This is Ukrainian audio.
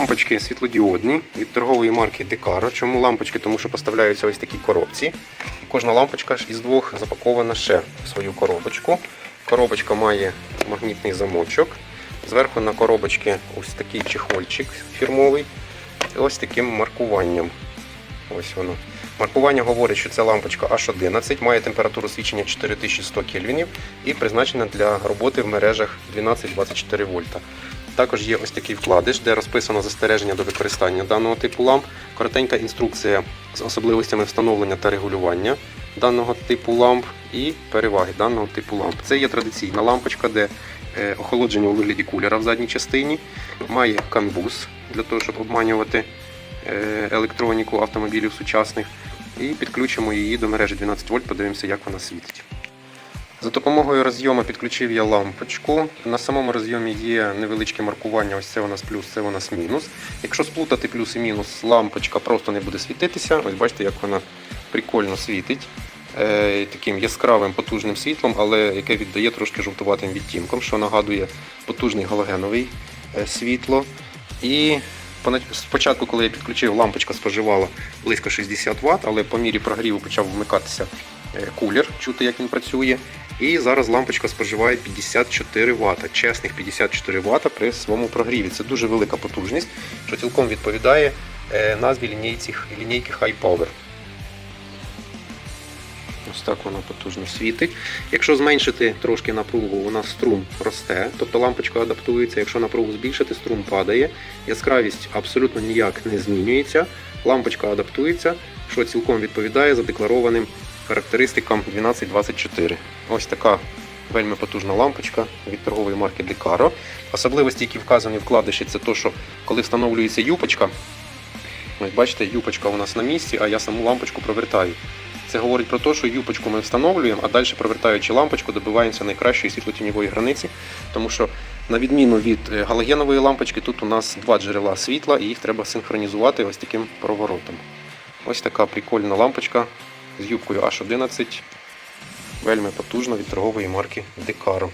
лампочки світлодіодні від торгової марки Decaro. Чому лампочки? Тому що поставляються ось такі коробці. Кожна лампочка із двох запакована ще в свою коробочку. Коробочка має магнітний замочок. Зверху на коробочці ось такий чехольчик фірмовий. І ось таким маркуванням. Ось воно. Маркування говорить, що це лампочка H11, має температуру свічення 4100 кельвінів і призначена для роботи в мережах 12-24 вольта. Також є ось такий вкладиш, де розписано застереження до використання даного типу ламп, коротенька інструкція з особливостями встановлення та регулювання даного типу ламп і переваги даного типу ламп. Це є традиційна лампочка, де е, охолодження у вигляді кулера в задній частині, має канбус для того, щоб обманювати е, електроніку автомобілів сучасних. І підключимо її до мережі 12 вольт, подивимося, як вона світить. За допомогою розйому підключив я лампочку. На самому розйомі є невеличке маркування. Ось це у нас плюс, це у нас мінус. Якщо сплутати плюс і мінус, лампочка просто не буде світитися. Ось бачите, як вона прикольно світить. Е, таким яскравим потужним світлом, але яке віддає трошки жовтуватим відтінком, що нагадує потужний галогеновий е, світло. І Спочатку, коли я підключив, лампочка споживала близько 60 Вт, але по мірі прогріву почав вмикатися е, кулер, чути, як він працює. І зараз лампочка споживає 54 Вт, чесних 54 Вт при своєму прогріві. Це дуже велика потужність, що цілком відповідає е, назві лінійки High Power. Ось так вона потужно світить. Якщо зменшити трошки напругу, у нас струм росте, тобто лампочка адаптується. Якщо напругу збільшити, струм падає. Яскравість абсолютно ніяк не змінюється. Лампочка адаптується, що цілком відповідає задекларованим характеристикам 1224. Ось така вельми потужна лампочка від торгової марки Decaro. Особливості, які вказані вкладиші, це те, що коли встановлюється юпочка, ось бачите, юпочка у нас на місці, а я саму лампочку провертаю. Це говорить про те, що юпочку ми встановлюємо, а далі, провертаючи лампочку, добиваємося найкращої світлотіньової границі, тому що на відміну від е, галогенової лампочки, тут у нас два джерела світла і їх треба синхронізувати ось таким проворотом. Ось така прикольна лампочка з юбкою H11, вельми потужно від торгової марки Decaro.